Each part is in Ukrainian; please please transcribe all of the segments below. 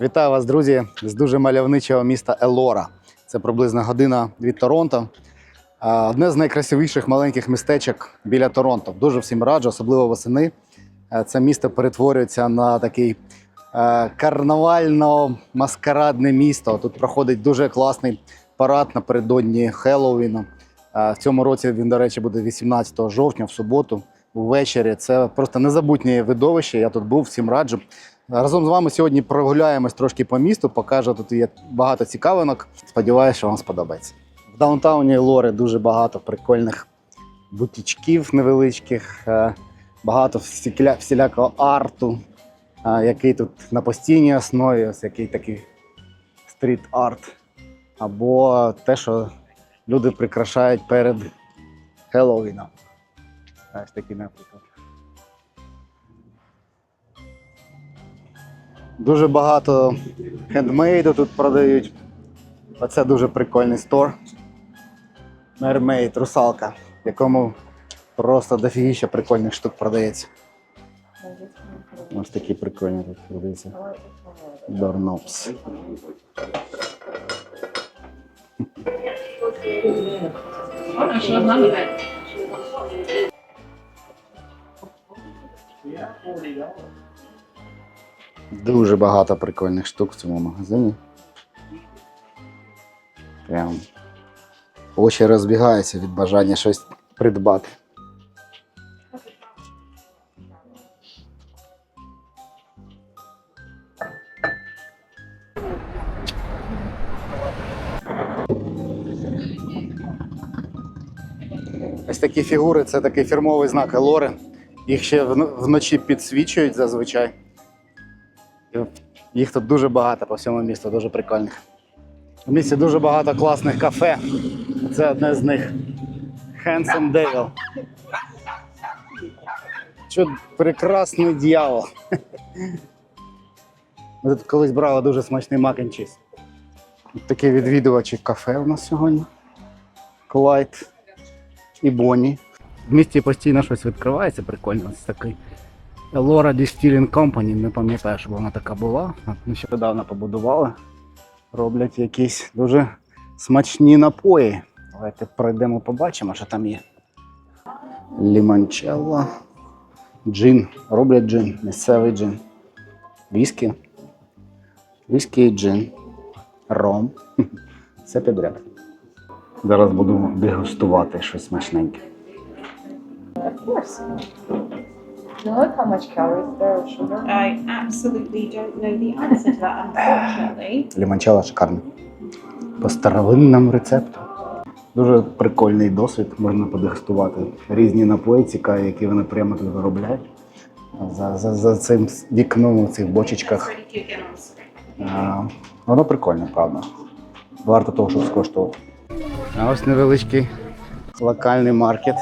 Вітаю вас, друзі, з дуже мальовничого міста Елора. Це приблизно година від Торонто. Одне з найкрасивіших маленьких містечок біля Торонто. Дуже всім раджу, особливо восени. Це місто перетворюється на такий карнавально-маскарадне місто. Тут проходить дуже класний парад напередодні Хеллоуіну. Е, В цьому році він, до речі, буде 18 жовтня, в суботу, ввечері. Це просто незабутнє видовище. Я тут був, всім раджу. Разом з вами сьогодні прогуляємось трошки по місту, покажу, тут є багато цікавинок. Сподіваюся, що вам сподобається. В даунтауні Лори дуже багато прикольних бутічків невеличких, е, багато всіля- всілякого арту, е, який тут на постійній основі, ось який такий стріт-арт. Або те, що люди прикрашають перед Хеллоуіном. Ось такий наприклад. Дуже багато хендмейду тут продають. Оце дуже прикольний стор. Мермейд, русалка, в якому просто дофігіща прикольних штук продається. Ось такі прикольні тут продається. Дорнопс. Ще одна Дуже багато прикольних штук в цьому магазині. Прям очі розбігаються від бажання щось придбати. Ось такі фігури це такий фірмовий знак Лорен. Їх ще вночі підсвічують зазвичай. Їх тут дуже багато по всьому місту, дуже прикольних. В місті дуже багато класних кафе. Це одне з них. Handsome Devil. Що прекрасний дьявол. Ми тут колись брали дуже смачний мак and cheese. Такі відвідувачі кафе у нас сьогодні. Клайд і Бонні. В місті постійно щось відкривається, прикольно. Ось такий Elora Distilling Company, не пам'ятаю, щоб вона така була. Нещодавно побудували. Роблять якісь дуже смачні напої. Давайте пройдемо, побачимо, що там є. Лімончелло. Джин. Роблять джин, місцевий джин. Віскі. Віскі і джин. Ром. Все підряд. Зараз буду дегустувати щось смачненьке. Of course. Now look how much calories there are sugar. I absolutely don't know the answer to that, unfortunately. Лімончелло шикарне. По старовинному рецепту. Дуже прикольний досвід, можна подегустувати різні напої цікаві, які вони прямо тут виробляють. За, за, за цим вікном у цих бочечках. А, воно прикольне, правда. Варто того, щоб скоштувати. А ось невеличкий локальний маркет.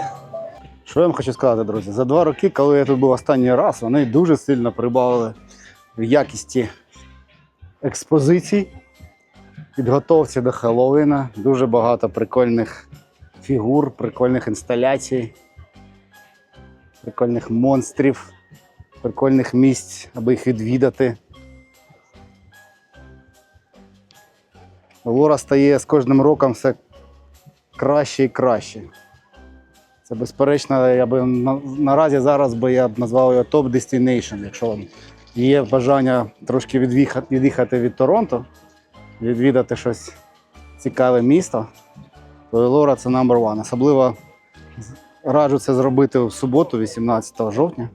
Що я вам хочу сказати, друзі? За два роки, коли я тут був останній раз, вони дуже сильно прибавили в якісті експозицій, підготовці до Хеллоуіна. Дуже багато прикольних фігур, прикольних інсталяцій, прикольних монстрів, прикольних місць, аби їх відвідати. Лора стає з кожним роком все краще і краще. Це безперечно, я би на- наразі зараз би я б назвав його топ destination, якщо є бажання трошки від'їхати, від'їхати від Торонто, відвідати щось цікаве місто, то Лора це number one. Особливо раджу це зробити в суботу, 18 жовтня,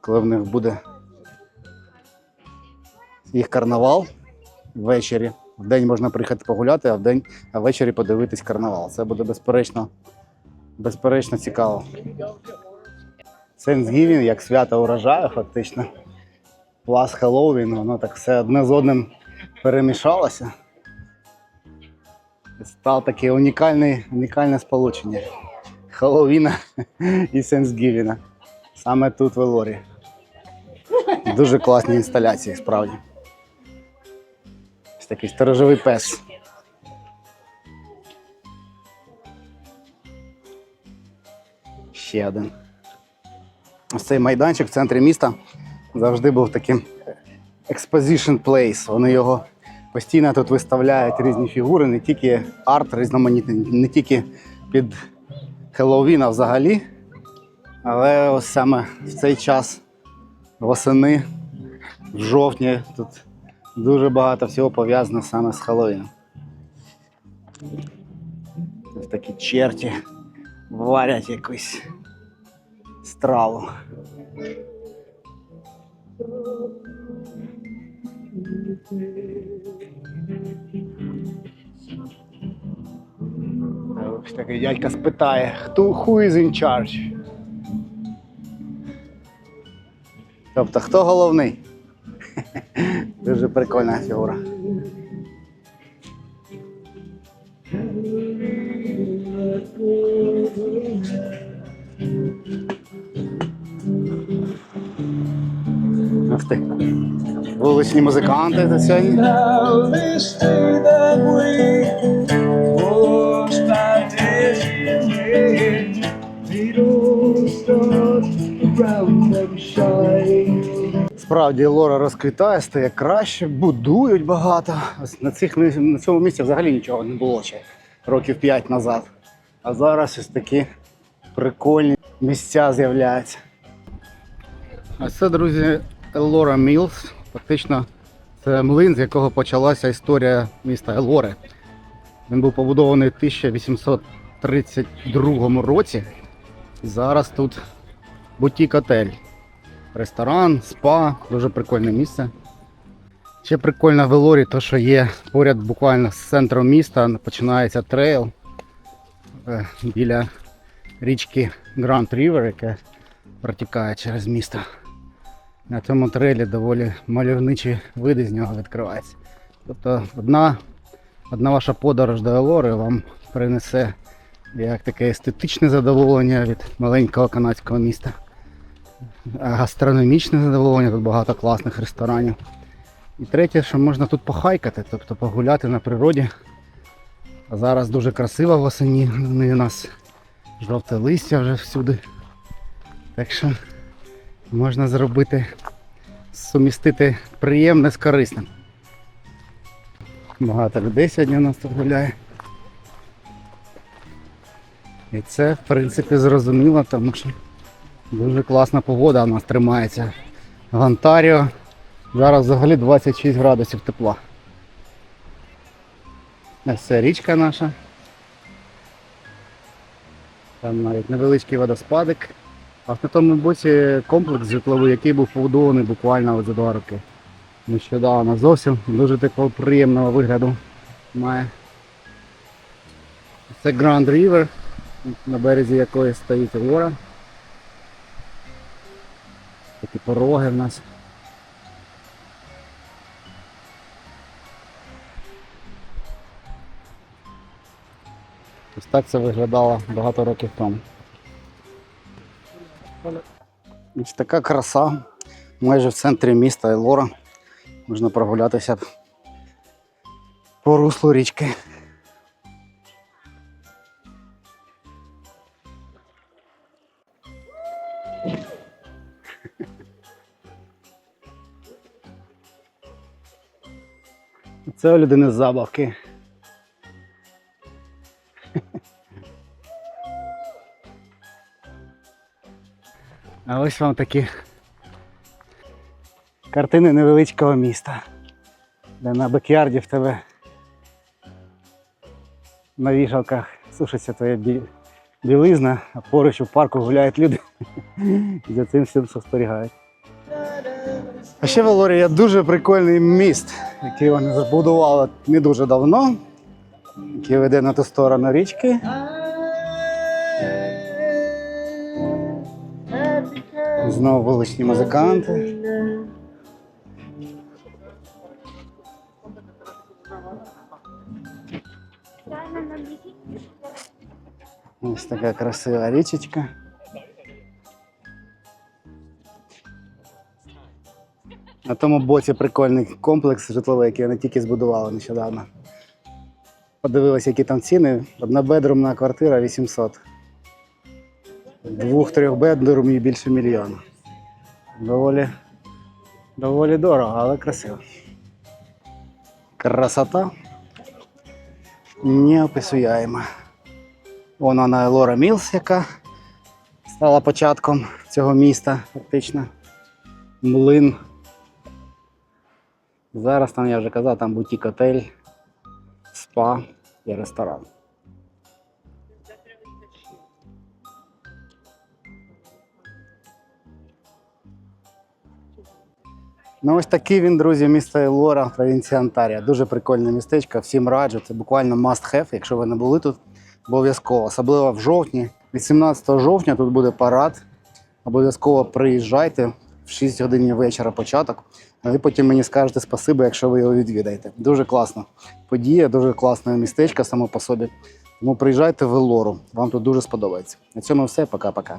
коли в них буде їх карнавал ввечері. В день можна приїхати погуляти, а в день, а ввечері подивитись карнавал. Це буде безперечно, безперечно цікаво. Thanksgiving, як свято урожаю, фактично. Плас Хеллоуін, воно так все одне з одним перемішалося. Став таке унікальне, унікальне сполучення Хеллоуіна і Тhanksgiving. Саме тут в Елорі. Дуже класні інсталяції, справді. Ось такий сторожовий пес. Ще один. Ось цей майданчик в центрі міста завжди був таким Exposition Place. Вони його постійно тут виставляють різні фігури, не тільки арт різноманітний, не тільки під Хеллоуін, взагалі. Але ось саме в цей час восени, в жовтні, тут дуже багато всього пов'язано саме з Хеллоуіном. Ось такі черті варять якусь страву. Ось такий дядька спитає, хто who is in charge? Тобто, хто головний? Дуже прикольна фігура. Stars around them shine. Справді Лора розквітає, стає краще, будують багато. Ось на, цих, на цьому місці взагалі нічого не було ще років 5 назад. А зараз ось такі прикольні місця з'являються. А це, друзі, Елора Мілс. Фактично, це млин, з якого почалася історія міста Елори. Він був побудований в 1832 році. Зараз тут бутік-отель. Ресторан, спа, дуже прикольне місце. Ще прикольно в Елорі, то що є поряд буквально з центром міста починається трейл е, біля річки Гранд Рівер, яка протікає через місто. На цьому трейлі доволі мальовничі види з нього відкриваються. Тобто одна, одна ваша подорож до Елори вам принесе як таке естетичне задоволення від маленького канадського міста гастрономічне задоволення, тут багато класних ресторанів. І третє, що можна тут похайкати, тобто погуляти на природі. А зараз дуже красиво восені, у нас жовте листя вже всюди. Так що можна зробити, сумістити приємне з корисним. Багато людей сьогодні у нас тут гуляє. І це, в принципі, зрозуміло, тому що Дуже класна погода у нас тримається. В Онтаріо зараз взагалі 26 градусів тепла. Ось це річка наша. Там навіть невеличкий водоспадик. А на тому боці комплекс житловий, який був побудований буквально за два роки. Нещодавно зовсім дуже такого приємного вигляду має. Це Grand River, на березі якої стоїть гора. Такі пороги в нас. Ось так це виглядало багато років тому. Ось така краса. Майже в центрі міста Елора. Можна прогулятися по руслу річки. Це у людини забавки. А ось вам такі картини невеличкого міста, де на бекярді в тебе на вішалках сушиться твоя бі- білизна, а поруч у парку гуляють люди і за цим всім спостерігають. А ще в Елорі є дуже прикольний міст, який вони збудували не дуже давно, який веде на ту сторону річки. Знову вуличні музиканти. Ось така красива річечка. На тому боці прикольний комплекс житловий, який вони тільки збудували нещодавно. Подивилися, які там ціни. Однобедрумна квартира 800. Двох-трьох бедрумів більше мільйона. Доволі Доволі дорого, але красиво. Красота неописуємо. Вон вона Елора Мілс, яка стала початком цього міста, фактично. Млин. Зараз там, я вже казав, там бутік-отель, спа і ресторан. Ну, ось такий він, друзі, місто Елора, провінція Антарія. Дуже прикольне містечко, всім раджу. Це буквально must have, якщо ви не були тут, обов'язково. Особливо в жовтні. 18 жовтня тут буде парад. Обов'язково приїжджайте в 6 годин вечора початок. А ви потім мені скажете спасибо, якщо ви його відвідаєте. Дуже класна подія, дуже класне містечко само по собі. Тому приїжджайте в Елору. Вам тут дуже сподобається. На цьому все. Пока-пока.